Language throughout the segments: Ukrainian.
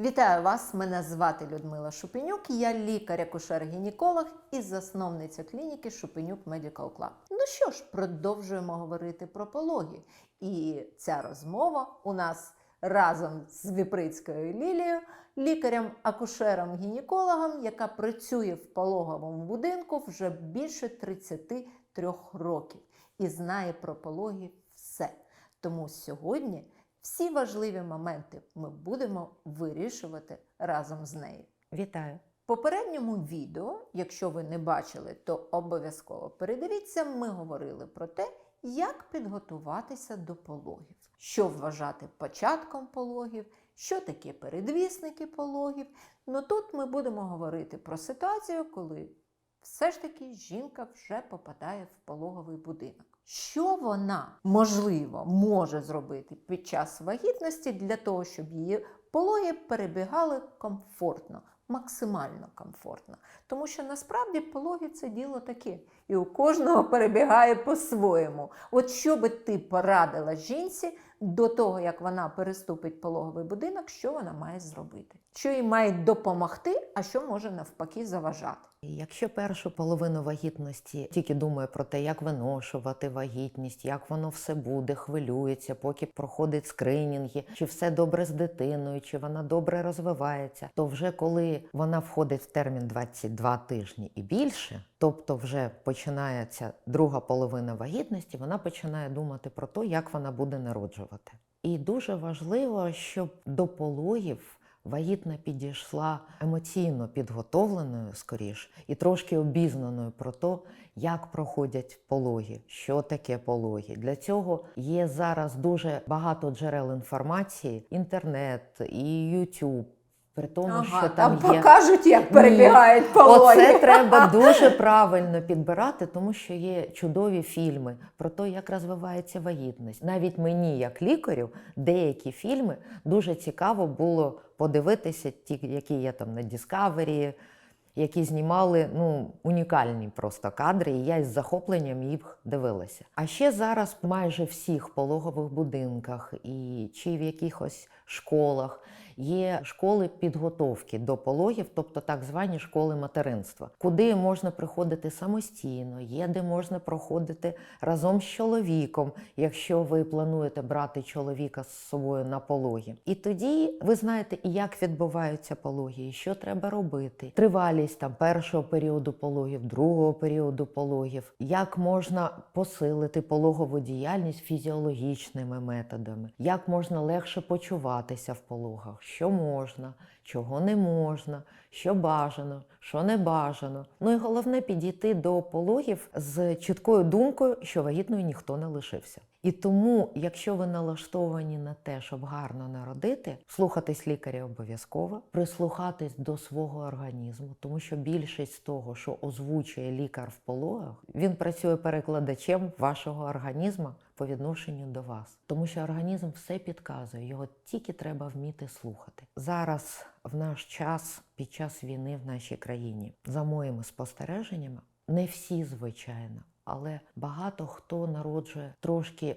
Вітаю вас! Мене звати Людмила Шупенюк. Я лікар-акушер-гінеколог і засновниця клініки Шупенюк Medical Club. Ну що ж, продовжуємо говорити про пологи. І ця розмова у нас разом з Віприцькою Лілією, лікарем-акушером-гінекологом, яка працює в пологовому будинку вже більше 33 років і знає про пологи все. Тому сьогодні всі важливі моменти ми будемо вирішувати разом з нею. Вітаю. В попередньому відео, якщо ви не бачили, то обов'язково передивіться, ми говорили про те, як підготуватися до пологів, що вважати початком пологів, що таке передвісники пологів. Ну тут ми будемо говорити про ситуацію, коли все ж таки жінка вже попадає в пологовий будинок. Що вона можливо може зробити під час вагітності для того, щоб її пологи перебігали комфортно, максимально комфортно. Тому що насправді пологи це діло таке, і у кожного перебігає по-своєму. От що би ти порадила жінці до того, як вона переступить пологовий будинок, що вона має зробити? Що їй має допомогти, а що може навпаки заважати? Якщо першу половину вагітності тільки думає про те, як виношувати вагітність, як воно все буде, хвилюється, поки проходить скринінги, чи все добре з дитиною, чи вона добре розвивається, то вже коли вона входить в термін 22 тижні і більше, тобто вже починається друга половина вагітності, вона починає думати про те, як вона буде народжувати. І дуже важливо, щоб до пологів вагітна підійшла емоційно підготовленою, скоріш, і трошки обізнаною про те, як проходять пологи, що таке пологи. Для цього є зараз дуже багато джерел інформації: інтернет і YouTube. При тому, що там, є покажуть, як перебігають пологи. Оце треба дуже правильно підбирати, тому що є чудові фільми про те, як розвивається вагітність. Навіть мені, як лікарю, деякі фільми дуже цікаво було подивитися, ті, які є там на Discovery, які знімали ну, унікальні просто кадри, і я із захопленням їх дивилася. А ще зараз майже всіх пологових будинках і чи в якихось школах є школи підготовки до пологів, тобто так звані школи материнства, куди можна приходити самостійно, є де можна проходити разом з чоловіком, якщо ви плануєте брати чоловіка з собою на пологи. І тоді ви знаєте, як відбуваються пологи, і що треба робити. Тривалість там першого періоду пологів, другого періоду пологів, як можна посилити пологову діяльність фізіологічними методами, як можна легше почуватися в пологах, що можна, чого не можна, що бажано, що не бажано. Ну і головне підійти до пологів з чіткою думкою, що вагітною ніхто не лишився. І тому, якщо ви налаштовані на те, щоб гарно народити, слухатись лікаря обов'язково, прислухатись до свого організму, тому що більшість того, що озвучує лікар в пологах, він працює перекладачем вашого організму по відношенню до вас, тому що організм все підказує, його тільки треба вміти слухати. Зараз в наш час, під час війни в нашій країні, за моїми спостереженнями, не всі, звичайно, але багато хто народжує трошки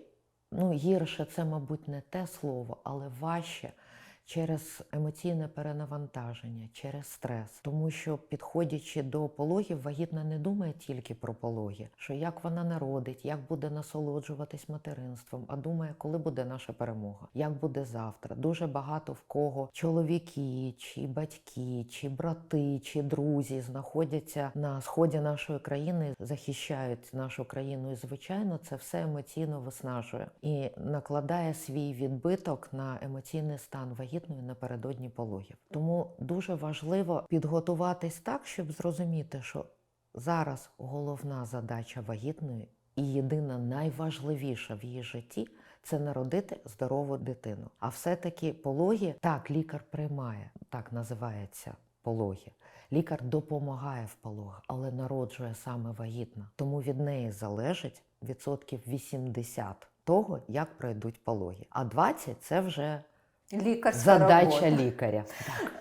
ну, гірше, це, мабуть, не те слово, але важче. Через емоційне перенавантаження, через стрес, тому що підходячи до пологів, вагітна не думає тільки про пологи, що як вона народить, як буде насолоджуватись материнством, а думає, коли буде наша перемога, як буде завтра. Дуже багато в кого чоловіки, чи батьки, чи брати, чи друзі знаходяться на сході нашої країни, захищають нашу країну. І звичайно, це все емоційно виснажує і накладає свій відбиток на емоційний стан вагітної напередодні пологів. Тому дуже важливо підготуватись так, щоб зрозуміти, що зараз головна задача вагітної і єдина найважливіша в її житті це народити здорову дитину. А все-таки пологи так лікар приймає, так називається пологи. Лікар допомагає в пологах, але народжує саме вагітна. Тому від неї залежить відсотків 80 того, як пройдуть пологи. А 20 – це вже Лікарська задача робота. лікаря.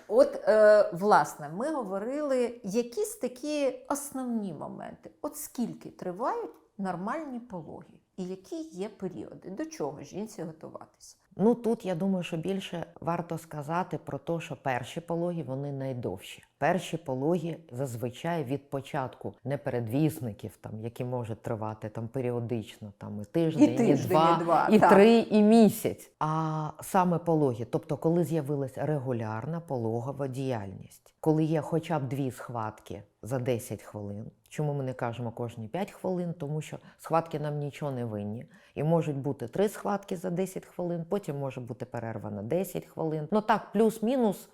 От, е, власне, ми говорили якісь такі основні моменти. От скільки тривають нормальні пологи, і які є періоди, до чого жінці готуватися. Ну тут я думаю, що більше варто сказати про те, що перші пологи вони найдовші. Перші пологи зазвичай від початку не передвісників, там які можуть тривати там періодично, там і тиждень, і, тиждень, два, і два, і три, і місяць. А саме пологи, тобто коли з'явилася регулярна пологова діяльність, коли є хоча б дві схватки за 10 хвилин. Чому ми не кажемо кожні 5 хвилин? Тому що схватки нам нічого не винні. І можуть бути три схватки за 10 хвилин, потім може бути перерва на 10 хвилин. Ну так, плюс-мінус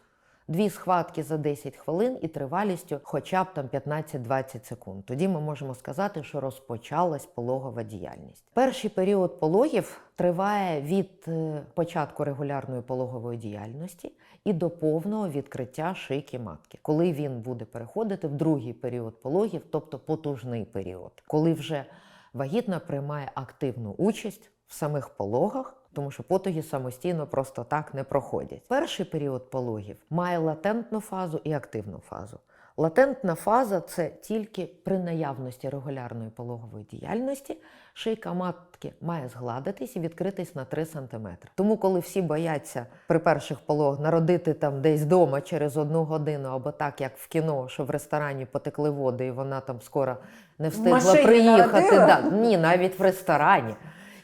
дві схватки за 10 хвилин і тривалістю хоча б там 15-20 секунд. Тоді ми можемо сказати, що розпочалась пологова діяльність. Перший період пологів триває від е, початку регулярної пологової діяльності і до повного відкриття шийки матки, коли він буде переходити в другий період пологів, тобто потужний період, коли вже вагітна приймає активну участь в самих пологах. Тому що потоги самостійно просто так не проходять. Перший період пологів має латентну фазу і активну фазу. Латентна фаза це тільки при наявності регулярної пологової діяльності шийка матки має згладитись і відкритись на 3 см. Тому, коли всі бояться при перших пологах народити там десь вдома через одну годину, або так, як в кіно, що в ресторані потекли води, і вона там скоро не встигла приїхати. Да, ні, навіть в ресторані.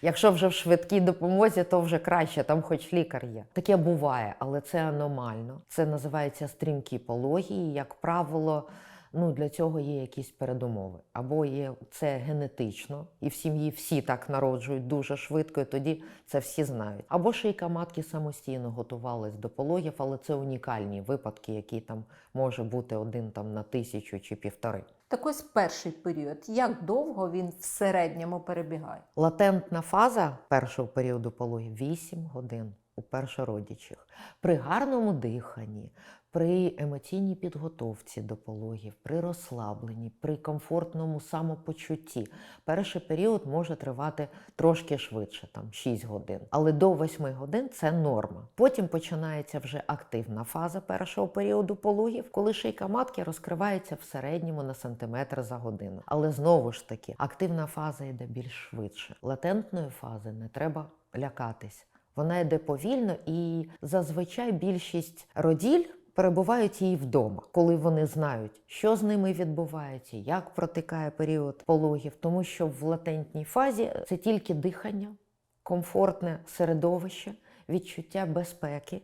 Якщо вже в швидкій допомозі, то вже краще, там хоч лікар є. Таке буває, але це аномально. Це називається стрімкі пологи. і, Як правило, ну для цього є якісь передумови. Або є це генетично, і в сім'ї всі так народжують дуже швидко, і тоді це всі знають. Або шийка матки самостійно готувалась до пологів, але це унікальні випадки, які там може бути один там на тисячу чи півтори. Так ось перший період. Як довго він в середньому перебігає? Латентна фаза першого періоду пологів 8 годин у першородічих. При гарному диханні, при емоційній підготовці до пологів, при розслабленні, при комфортному самопочутті. Перший період може тривати трошки швидше, там 6 годин. Але до 8 годин це норма. Потім починається вже активна фаза першого періоду пологів, коли шийка матки розкривається в середньому на сантиметр за годину. Але знову ж таки, активна фаза йде більш швидше. Латентної фази не треба лякатись. Вона йде повільно, і зазвичай більшість роділь перебувають її вдома, коли вони знають, що з ними відбувається, як протикає період пологів, тому що в латентній фазі це тільки дихання, комфортне середовище, відчуття безпеки.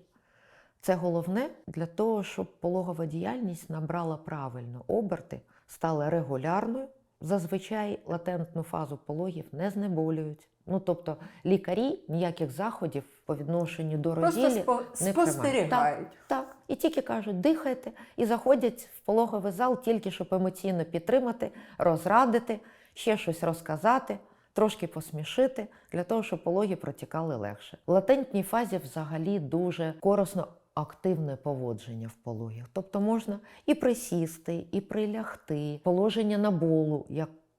Це головне для того, щоб пологова діяльність набрала правильно оберти, стала регулярною. Зазвичай латентну фазу пологів не знеболюють. Ну тобто лікарі ніяких заходів по відношенню до Просто роділі спо- не спостерігають. приймають. Так, так. І тільки кажуть, дихайте, і заходять в пологовий зал тільки щоб емоційно підтримати, розрадити, ще щось розказати, трошки посмішити, для того, щоб пологи протікали легше. В латентній фазі взагалі дуже корисно. Активне поводження в пологах. Тобто можна і присісти, і прилягти, положення на болу,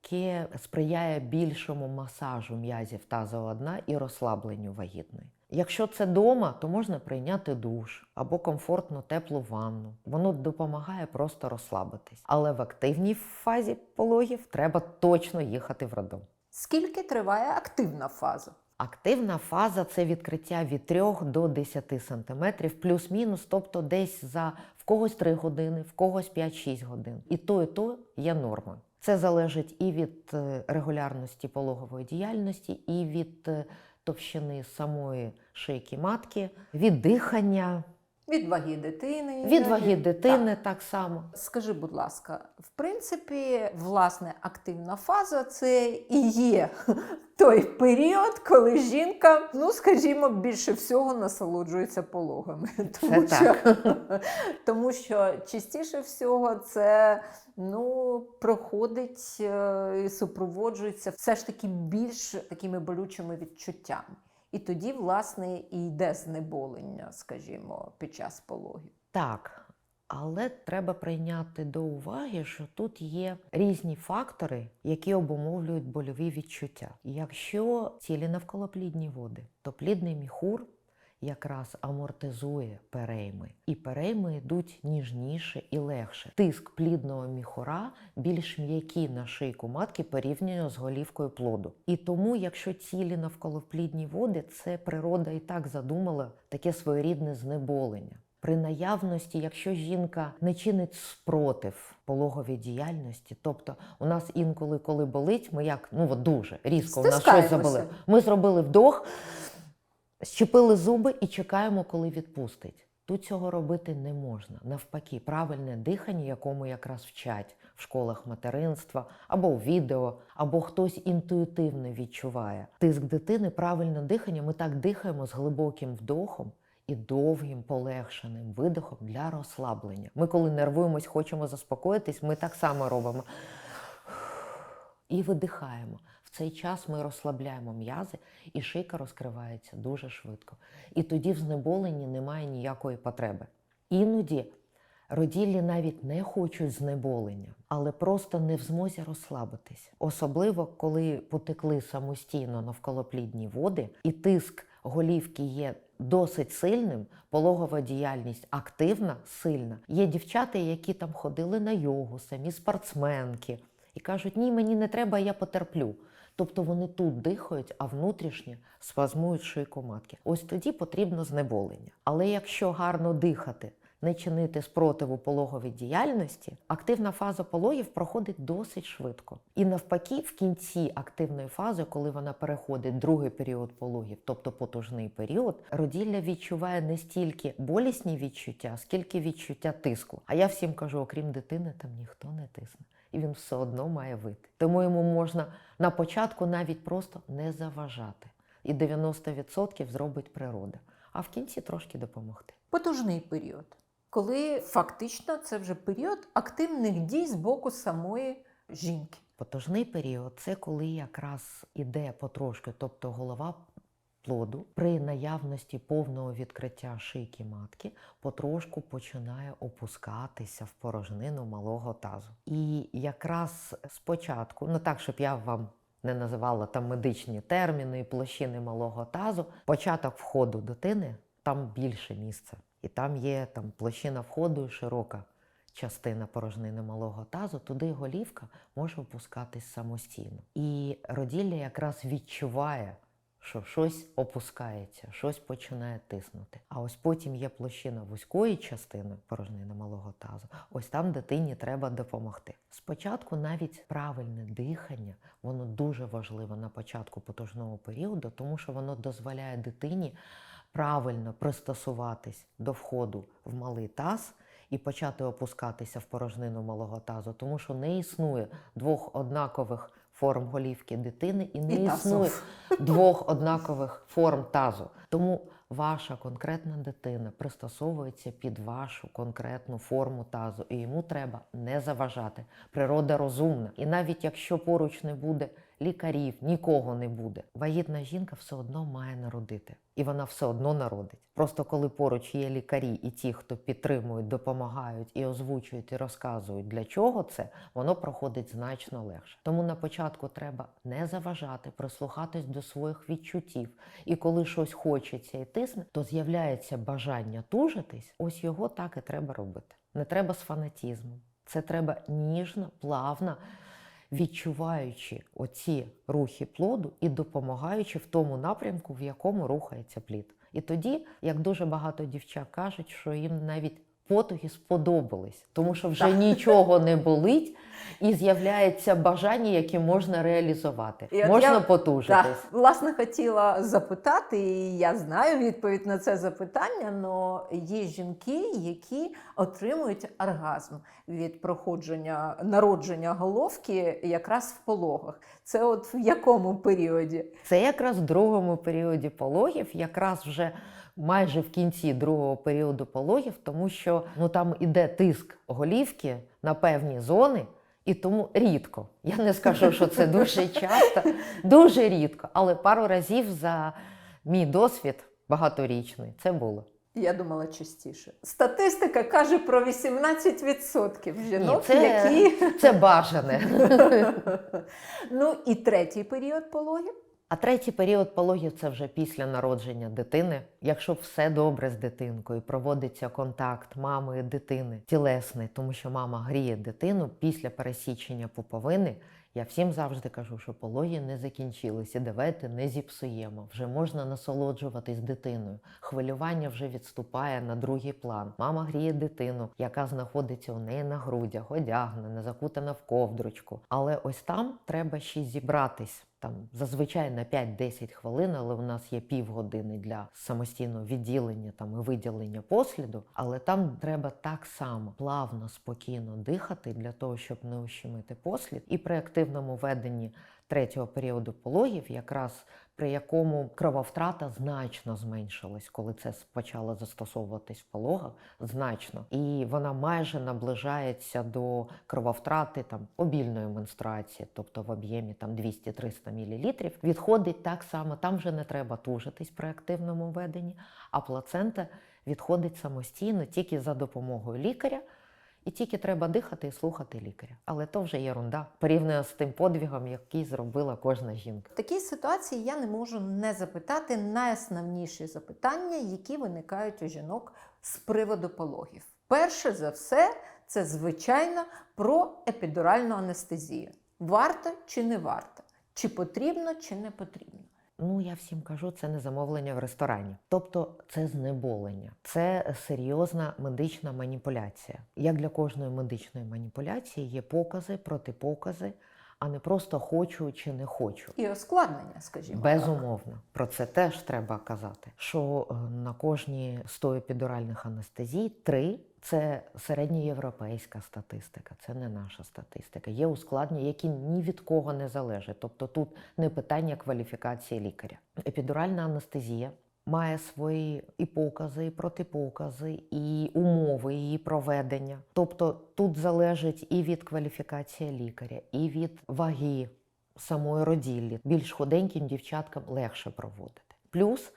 яке сприяє більшому масажу м'язів тазового дна і розслабленню вагітної. Якщо це дома, то можна прийняти душ або комфортну теплу ванну. Воно допомагає просто розслабитись. Але в активній фазі пологів треба точно їхати в роддом. Скільки триває активна фаза? Активна фаза це відкриття від 3 до 10 см, плюс-мінус, тобто десь за в когось 3 години, в когось 5-6 годин. І то, і то є норма. Це залежить і від е, регулярності пологової діяльності, і від е, товщини самої шийки матки, від дихання, Від ваги дитини. від ваги дитини так само. Скажи, будь ласка, в принципі, власне, активна фаза це і є той період, коли жінка, ну скажімо, більше всього насолоджується пологами. Тому, Це що, тому що частіше всього це ну, проходить е, і супроводжується все ж таки більш такими болючими відчуттями. І тоді, власне, і йде знеболення, скажімо, під час пологів. Так, але треба прийняти до уваги, що тут є різні фактори, які обумовлюють больові відчуття. Якщо цілі навколоплідні води, то плідний міхур, якраз амортизує перейми, і перейми йдуть ніжніше і легше. Тиск плідного міхура більш м'який на шийку матки порівняно з голівкою плоду. І тому, якщо цілі навколоплідні води, це природа і так задумала таке своєрідне знеболення. При наявності, якщо жінка не чинить спротив пологовій діяльності, тобто у нас інколи, коли болить, ми як ну от дуже різко у нас щось заболить. Ми зробили вдох, щепили зуби і чекаємо, коли відпустить. Тут цього робити не можна. Навпаки, правильне дихання, якому якраз вчать в школах материнства, або в відео, або хтось інтуїтивно відчуває. Тиск дитини, правильне дихання. Ми так дихаємо з глибоким вдохом і довгим полегшеним видихом для розслаблення. Ми, коли нервуємось, хочемо заспокоїтись, ми так само робимо і видихаємо. Цей час ми розслабляємо м'язи, і шийка розкривається дуже швидко. І тоді в знеболенні немає ніякої потреби. Іноді роділлі навіть не хочуть знеболення, але просто не в змозі розслабитись. Особливо, коли потекли самостійно навколоплідні води, і тиск голівки є досить сильним, пологова діяльність активна, сильна. Є дівчата, які там ходили на йогу, самі спортсменки, і кажуть, ні, мені не треба, я потерплю. Тобто вони тут дихають, а внутрішнє спазмують шийку матки. Ось тоді потрібно знеболення. Але якщо гарно дихати, не чинити спротиву пологовій діяльності, активна фаза пологів проходить досить швидко. І навпаки, в кінці активної фази, коли вона переходить другий період пологів, тобто потужний період, роділля відчуває не стільки болісні відчуття, скільки відчуття тиску. А я всім кажу, окрім дитини, там ніхто не тисне. І він все одно має вийти. Тому йому можна на початку навіть просто не заважати. І 90% зробить природа, а в кінці трошки допомогти. Потужний період, коли фактично це вже період активних дій з боку самої жінки. Потужний період це коли якраз іде потрошки, тобто голова плоду при наявності повного відкриття шийки матки потрошку починає опускатися в порожнину малого тазу. І якраз спочатку, ну так, щоб я вам не називала там медичні терміни і площини малого тазу, початок входу дитини там більше місця. І там є там площина входу і широка частина порожнини малого тазу, туди голівка може опускатись самостійно. І роділля якраз відчуває, що щось опускається, щось починає тиснути. А ось потім є площина вузької частини порожнини малого тазу. Ось там дитині треба допомогти. Спочатку навіть правильне дихання, воно дуже важливо на початку потужного періоду, тому що воно дозволяє дитині правильно пристосуватись до входу в малий таз і почати опускатися в порожнину малого тазу, тому що не існує двох однакових форм голівки дитини і не І тазу. існує двох однакових форм тазу. Тому ваша конкретна дитина пристосовується під вашу конкретну форму тазу, і йому треба не заважати. Природа розумна. І навіть якщо поруч не буде лікарів, нікого не буде, вагітна жінка все одно має народити. І вона все одно народить. Просто коли поруч є лікарі і ті, хто підтримують, допомагають і озвучують і розказують, для чого це, воно проходить значно легше. Тому на початку треба не заважати, прислухатись до своїх відчуттів. І коли щось хочеться і тисне, то з'являється бажання тужитись. Ось його так і треба робити. Не треба з фанатізмом. Це треба ніжно, плавно, відчуваючи оці рухи плоду і допомагаючи в тому напрямку, в якому рухається плід. І тоді, як дуже багато дівчат кажуть, що їм навіть потуги сподобались, тому що вже Так. нічого не болить, і з'являється бажання, яке можна реалізувати. І можна я- потужитись. Так, власне, хотіла запитати, і я знаю відповідь на це запитання, але є жінки, які отримують оргазм від проходження народження головки якраз в пологах. Це от в якому періоді? Це якраз в другому періоді пологів, якраз вже майже в кінці другого періоду пологів, тому що ну там іде тиск голівки на певні зони, і тому рідко. Я не скажу, що це дуже часто, дуже рідко, але пару разів за мій досвід багаторічний це було. Я думала частіше. Статистика каже про 18% жінок, Ні, це, які це бажане. ну і третій період пологів. А третій період пологів це вже після народження дитини. Якщо все добре з дитинкою, проводиться контакт мами і дитини тілесний, тому що мама гріє дитину після пересічення пуповини. Я всім завжди кажу, що пологи не закінчилися. Давайте не зіпсуємо. Вже можна насолоджуватись дитиною. Хвилювання вже відступає на другий план. Мама гріє дитину, яка знаходиться у неї на грудях, одягнена, закутана в ковдрочку. Але ось там треба ще зібратись. Там зазвичай на 5-10 хвилин, але у нас є півгодини для самостійного відділення там і виділення посліду. Але там треба так само плавно, спокійно дихати для того, щоб не ущемити послід. І при активному веденні третього періоду пологів, якраз при якому крововтрата значно зменшилась, коли це почало застосовуватись в пологах, значно. І вона майже наближається до крововтрати там обільної менструації, тобто в об'ємі там 200-300 мл, відходить так само. Там вже не треба тужитись при активному веденні, а плацента відходить самостійно тільки за допомогою лікаря. І тільки треба дихати і слухати лікаря. Але то вже єрунда порівняно з тим подвігом, який зробила кожна жінка. В такій ситуації я не можу не запитати найосновніші запитання, які виникають у жінок з приводу пологів. Перше за все, це звичайно про епідуральну анестезію. Варто чи не варто? Чи потрібно, чи не потрібно? Ну, я всім кажу, це не замовлення в ресторані. Тобто це знеболення, це серйозна медична маніпуляція. Як для кожної медичної маніпуляції є покази, протипокази, а не просто хочу чи не хочу. І ускладнення, скажімо. так. Безумовно, про це теж треба казати. Що е, на кожні 100 епідуральних анестезій три це середньоєвропейська статистика, це не наша статистика. Є ускладнення, які ні від кого не залежать. Тобто тут не питання кваліфікації лікаря. Епідуральна анестезія. Має свої і покази, і протипокази, і умови її проведення. Тобто тут залежить і від кваліфікації лікаря, і від ваги самої роділлі. Більш худеньким дівчаткам легше проводити. Плюс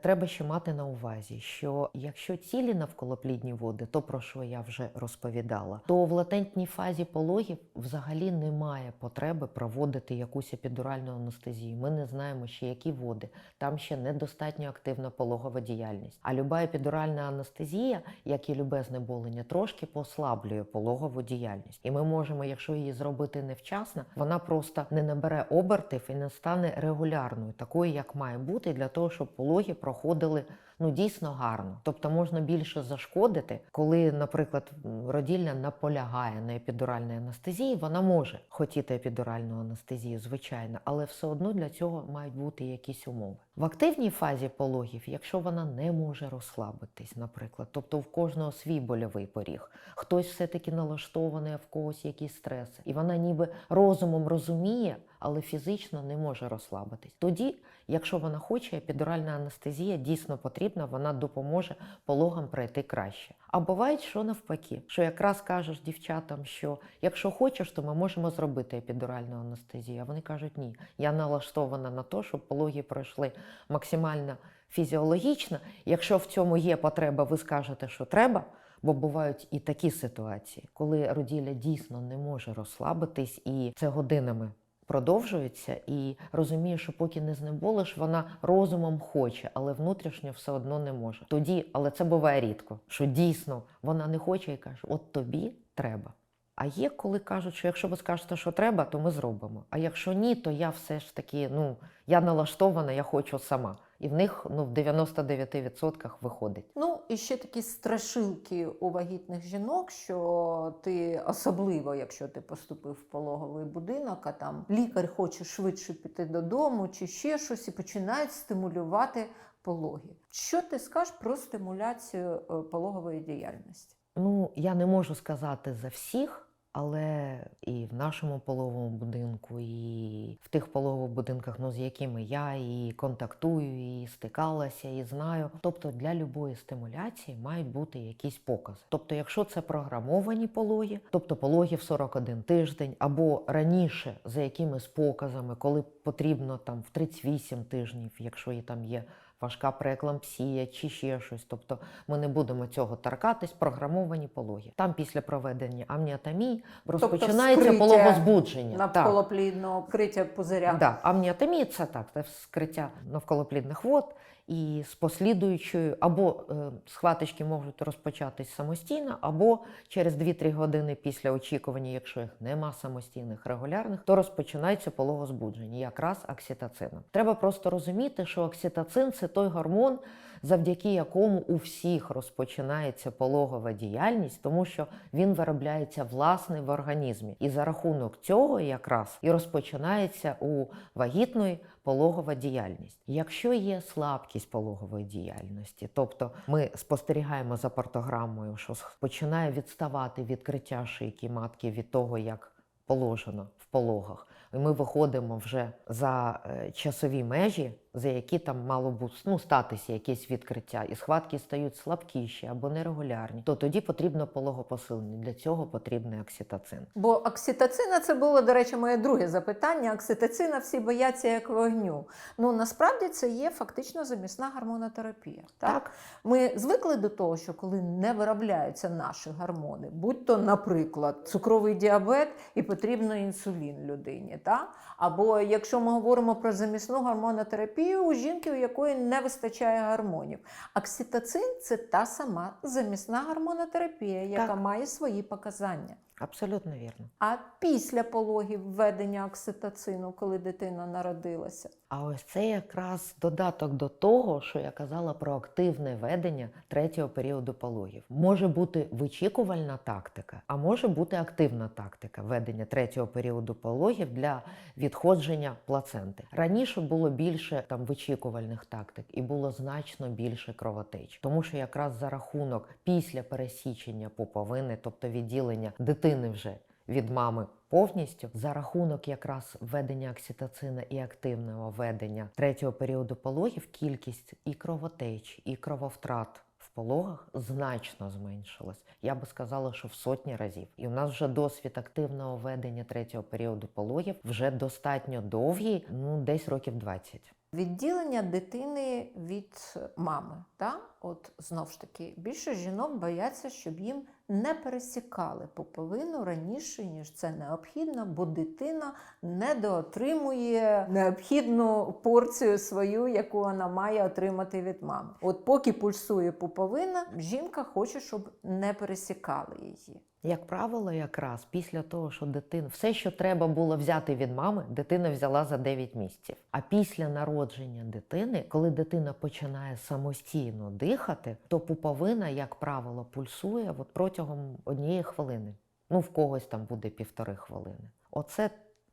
треба ще мати на увазі, що якщо цілі навколоплідні води, то про що я вже розповідала, то в латентній фазі пологів взагалі немає потреби проводити якусь епідуральну анестезію. Ми не знаємо ще які води. Там ще недостатньо активна пологова діяльність. А люба епідуральна анестезія, як і любе знеболення, трошки послаблює пологову діяльність. І ми можемо, якщо її зробити невчасно, вона просто не набере обертів і не стане регулярною, такою, як має бути, для того, щоб пологи проходили ну дійсно гарно. Тобто можна більше зашкодити, коли, наприклад, родільня наполягає на епідуральній анестезії, вона може хотіти епідуральну анестезію, звичайно, але все одно для цього мають бути якісь умови. В активній фазі пологів, якщо вона не може розслабитись, наприклад, тобто в кожного свій больовий поріг, хтось все-таки налаштований, а в когось якісь стреси, і вона ніби розумом розуміє, але фізично не може розслабитись. Тоді, якщо вона хоче, епідуральна анестезія дійсно потрібна, вона допоможе пологам пройти краще. А буває, що навпаки, що якраз кажеш дівчатам, що якщо хочеш, то ми можемо зробити епідуральну анестезію. А вони кажуть, ні, я налаштована на те, щоб пологи пройшли максимально фізіологічно. Якщо в цьому є потреба, ви скажете, що треба. Бо бувають і такі ситуації, коли роділля дійсно не може розслабитись, і це годинами продовжується, і розуміє, що поки не знеболиш, вона розумом хоче, але внутрішньо все одно не може. Тоді, але це буває рідко, що дійсно вона не хоче і каже: от тобі треба. А є, коли кажуть, що якщо ви скажете, що треба, то ми зробимо. А якщо ні, то я все ж таки, ну я налаштована, я хочу сама. І в них ну в 99% виходить. Ну і ще такі страшилки у вагітних жінок, що ти особливо, якщо ти поступив в пологовий будинок, а там лікар хоче швидше піти додому чи ще щось, і починають стимулювати пологи. Що ти скажеш про стимуляцію е, пологової діяльності? Ну, я не можу сказати за всіх, але і в нашому пологовому будинку, і в тих пологових будинках, ну, з якими я і контактую, і стикалася, і знаю. Тобто для любої стимуляції мають бути якісь покази. Тобто, якщо це програмовані пологи, тобто пологи в 41 тиждень, або раніше за якимись показами, коли потрібно там в 38 тижнів, якщо і там є важка прееклампсія чи ще щось. Тобто ми не будемо цього торкатись, програмовані пологи. Там після проведення амніатомії розпочинається тобто пологозбудження. Навколоплідного вкриття пузиря. Да, Амніатомія це так, це вскриття навколоплідних вод і з послідуючою, або е, схваточки можуть розпочатись самостійно, або через 2-3 години після очікування, якщо їх нема самостійних регулярних, то розпочинається пологозбудження, якраз окситоцином. Треба просто розуміти, що окситоцин це той гормон, завдяки якому у всіх розпочинається пологова діяльність, тому що він виробляється власне в організмі. І за рахунок цього якраз і розпочинається у вагітної пологова діяльність. Якщо є слабкість пологової діяльності, тобто ми спостерігаємо за портограмою, що починає відставати відкриття шийки матки від того, як положено в пологах, ми виходимо вже за е, часові межі, за які там мало бути ну, статися якесь відкриття, і схватки стають слабкіші або нерегулярні, то тоді потрібно пологопосилення. Для цього потрібний окситоцин. Бо окситоцина це було, до речі, моє друге запитання. Окситоцина всі бояться як вогню. Ну насправді це є фактично замісна гормонотерапія. Так? Ми звикли до того, що коли не виробляються наші гормони, будь то, наприклад, цукровий діабет і потрібно інсулін людині. Так? Або якщо ми говоримо про замісну гормонотерапію у жінки, у якої не вистачає гормонів. Окситоцин це та сама замісна гормонотерапія, яка Так. має свої показання. Абсолютно вірно. А після пологів введення окситоцину, коли дитина народилася. А ось це якраз додаток до того, що я казала про активне ведення третього періоду пологів. Може бути вичікувальна тактика, а може бути активна тактика ведення третього періоду пологів для відходження плаценти. Раніше було більше там вичікувальних тактик і було значно більше кровотеч, тому що якраз за рахунок після пересічення пуповини, тобто відділення дитини вже від мами повністю за рахунок якраз введення окситоцина і активного ведення третього періоду пологів кількість і кровотеч, і крововтрат в пологах значно зменшилась. Я би сказала, що в сотні разів. І у нас вже досвід активного ведення третього періоду пологів вже достатньо довгий, ну десь років 20. Відділення дитини від мами. Та? От знов ж таки, більше жінок бояться, щоб їм не пересікали пуповину раніше, ніж це необхідно, бо дитина недоотримує необхідну порцію свою, яку вона має отримати від мами. От поки пульсує пуповина, жінка хоче, щоб не пересікали її. Як правило, якраз після того, що дитина все, що треба було взяти від мами, дитина взяла за 9 місяців. А після народження дитини, коли дитина починає самостійно дихати, то пуповина, як правило, пульсує от протягом однієї хвилини. Ну, в когось там буде півтори хвилини. Оце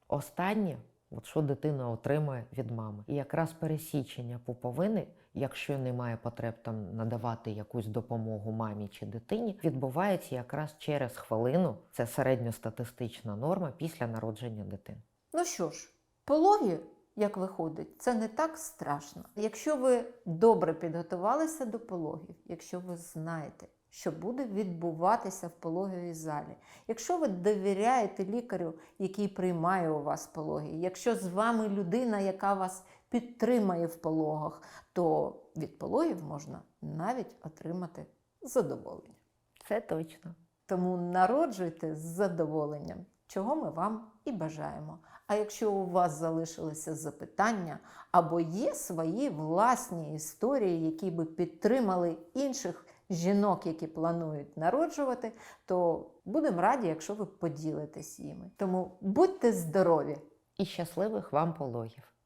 останнє, от що дитина отримує від мами. І якраз пересічення пуповини, якщо немає потреб там надавати якусь допомогу мамі чи дитині, відбувається якраз через хвилину. Це середньостатистична норма після народження дитини. Ну що ж, пологи, як виходить, це не так страшно. Якщо ви добре підготувалися до пологів, якщо ви знаєте, що буде відбуватися в пологовій залі, якщо ви довіряєте лікарю, який приймає у вас пологи, якщо з вами людина, яка вас підтримає в пологах, то від пологів можна навіть отримати задоволення. Це точно. Тому народжуйте з задоволенням, чого ми вам і бажаємо. А якщо у вас залишилися запитання або є свої власні історії, які би підтримали інших жінок, які планують народжувати, то будемо раді, якщо ви поділитесь їми. Тому будьте здорові! І щасливих вам пологів!